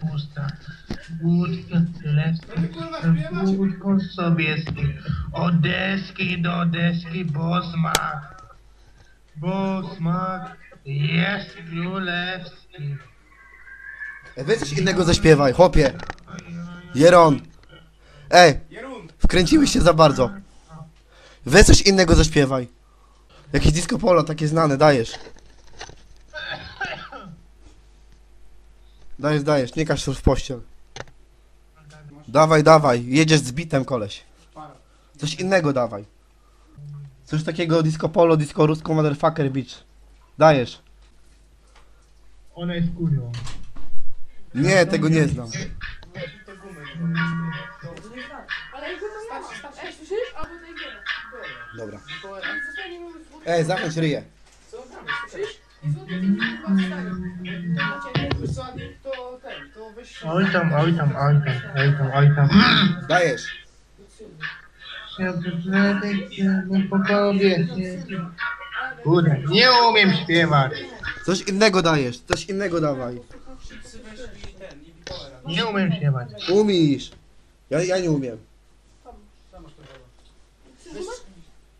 pusta. Wódka królewska, wódką sobieskie. Od deski do deski, bo smak. Bo smak jest królewski. Weź coś innego zaśpiewaj, chłopie. Jeron. Ej, wkręciłeś się za bardzo. Weź coś innego zaśpiewaj. Jakieś disco polo, takie znane, dajesz. Dajesz, dajesz, nie każ w pościel. Dawaj, dawaj, jedziesz z bitem, koleś. Coś innego dawaj. Coś takiego disco polo, disco rusko, motherfucker beach. Dajesz. Ona jest kurią. Nie, tego nie znam. Dobra. Ej, zamknąć ryję. Słyszysz? Ten, to weź... Oj tam, oj tam, oj tam, oj tam, oj tam. Dajesz. po tobie. Kurde, nie umiem śpiewać. Coś innego dajesz, coś innego dawaj. Nie umiem śpiewać. Umiesz. Ja, ja nie umiem.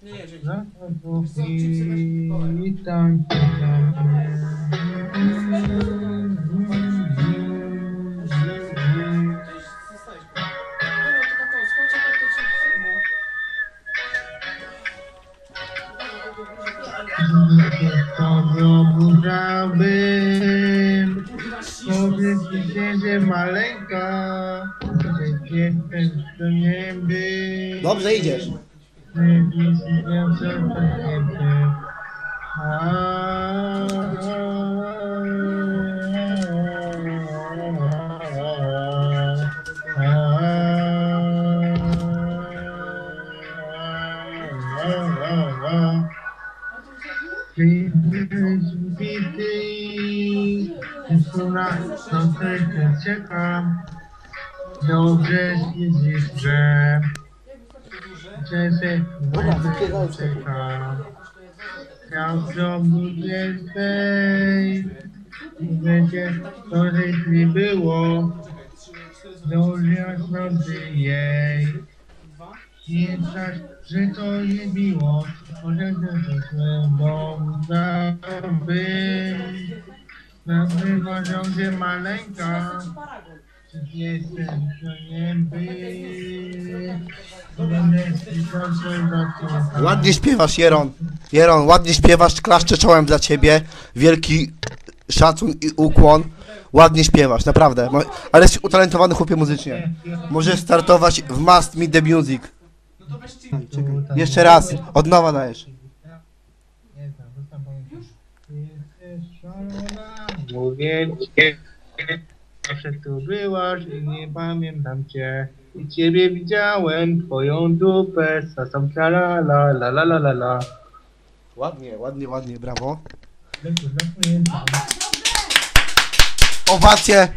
Nie, nie, dzięki. daleka, gdzie to. Dobrze idziesz. Thank you. Następnie uciekam do brzeźni zjeżdżę. Brzeżek uciekam. Ja w domu więcej. Będzie to nie było. Dobrze sądy jej. Nie tak, że to nie miło. Może to złe, bo by. Nazywa się maleńka, jestem to nie. Ładnie śpiewasz, Jeron. Jeron, ładnie śpiewasz, klaszczę czołem dla ciebie. Wielki szacun i ukłon. Ładnie śpiewasz, naprawdę. Ale jesteś utalentowany chłopie muzycznie. Możesz startować w Must Meet the Music. Jeszcze raz, od nowa dajesz. Mówię ci, zawsze tu byłaś i nie pamiętam cię. I ciebie widziałem, twoją dupę, sasam tra la la la la la la la. Ładnie, ładnie, ładnie, brawo. Owacje,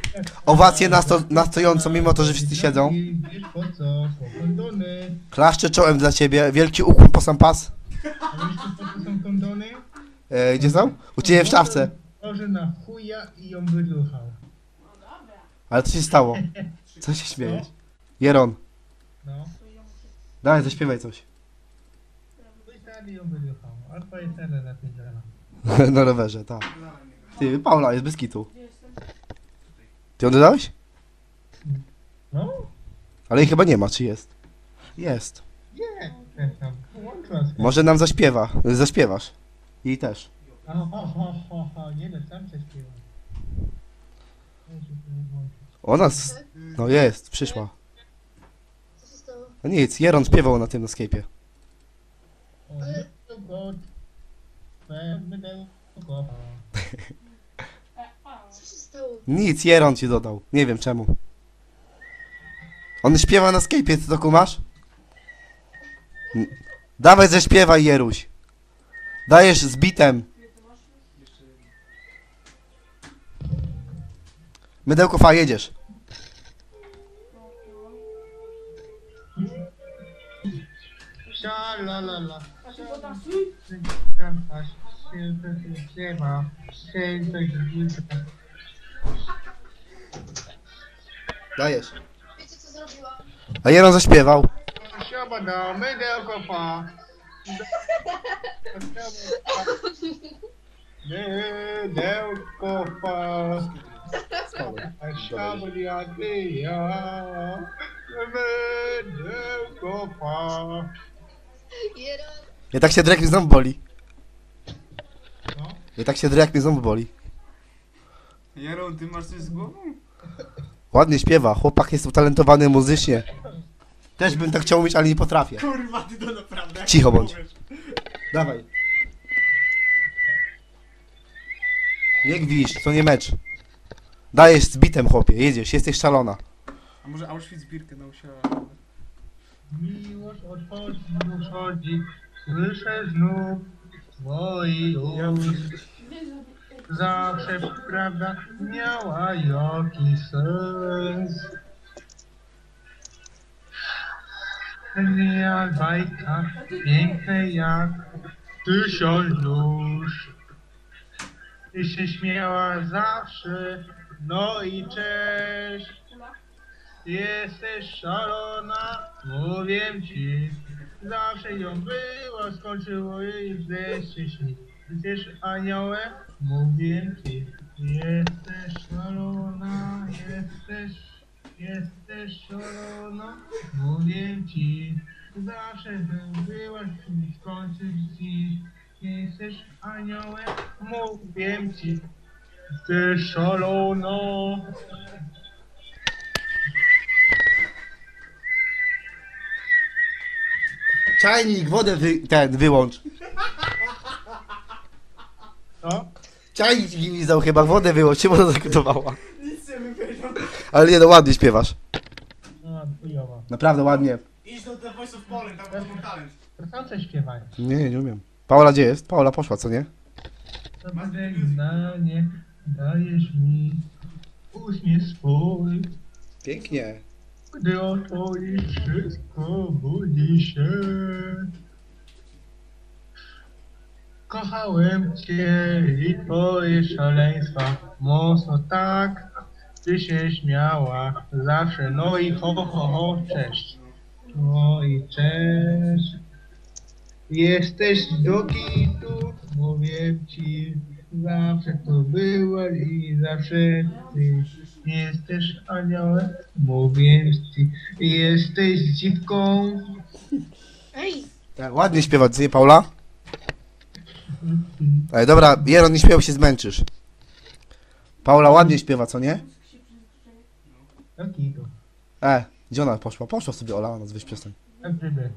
owacje na, sto, na stojąco, mimo to, że wszyscy siedzą. Wiesz po co, kondony. Klaszczę czołem dla ciebie, wielki ukłon po sam pas. E, gdzie są? U ciebie w szafce. Może na chuja i ją wyduchał. Ale co się stało? Co się śmiejesz? Jeron, No. dawaj, zaśpiewaj coś. Wystarczy ją wyduchał. Alfa jest tyle lepiej Na rowerze, tak. Ty, Paula, jest bez kitu. Ty ją dodałeś? No? Ale jej chyba nie ma, czy jest? Jest. Nie. Się. Może nam zaśpiewa, zaśpiewasz. I też. O, ho, ho, ho, ho. Nie no, sam się śpiewa. Ona, s- no jest, przyszła. Co się stało? No nic, Jeron śpiewał na tym na Skype'ie. O, no god. Będę. Co się stało? Nic, Jeron ci dodał. Nie wiem czemu. On śpiewa na Skype'ie, ty to kumasz? N- Dawaj zaśpiewaj, Jeruś. Dajesz z bitem. Mydełko fa, jedziesz. Sza la la la. Dajesz. Wiecie co zrobiłam? A Jeron zaśpiewał. Siaba da, mydełko pa. Mydełko pa. A siaba dia dia. Mydełko pa. Jeden. Ja tak się drek mi ząb boli. No. Ja tak się drek mi ząb boli. Ty masz coś z głową? Ładnie śpiewa, chłopak jest utalentowany muzycznie. Też bym tak chciał mieć, ale nie potrafię. Kurwa, ty to naprawdę. Cicho bądź. Dawaj. Nie gwisz, to nie mecz. Dajesz z bitem, chłopie, jedziesz, jesteś szalona. A może Auschwitz-Birkę na usiała? Miłość odchodzi, odchodzi. Słyszę znów twoi ust. Zawsze prawda miała jakiś sens. Jak bajka, piękne jak tysiąc dusz. I się śmiała zawsze, no i cześć. Jesteś szalona, mówię ci. Zawsze ją było, skończyło jej wreszcie śni. Przecież aniołem, mówię ci. Jesteś szalona, jesteś, jesteś szalona, mówię ci. Zawsze byłaś, skończyć ci. Jesteś aniołem, mówię ci. Jesteś szalona. Czajnik, wodę wy, ten, wyłącz. Co? Czajnik gwizdał chyba, wodę wyłącz, się woda zakotowała. Nic nie wypowiedział. Ale nie no, ładnie śpiewasz. A, chujowa. Naprawdę ładnie. Idź do The Voice of Poland, tam masz talent. To sam coś śpiewaj. Nie, nie umiem. Paula gdzie jest? Paula poszła, co nie? Żegnanie dajesz mi uśmiech swój. Pięknie. Gdy otworzysz wszystko, budzi się. Kochałem cię i twoje szaleństwa mocno tak. Ty się śmiała zawsze, no i ho, ho, ho, cześć. No i cześć. Jesteś do kitu, mówię ci, zawsze to była i zawsze ty. Jesteś aniołem, mówię ci, jesteś dziwką. Ej! Tak, ładnie śpiewa, co nie Paula? Ej, dobra, Jeron, nie śpiewał się zmęczysz. Paula ładnie śpiewa, co nie? Do kitu. E, gdzie ona poszła? Poszła sobie Ola, ona z wyśpiesem. Jak ryby.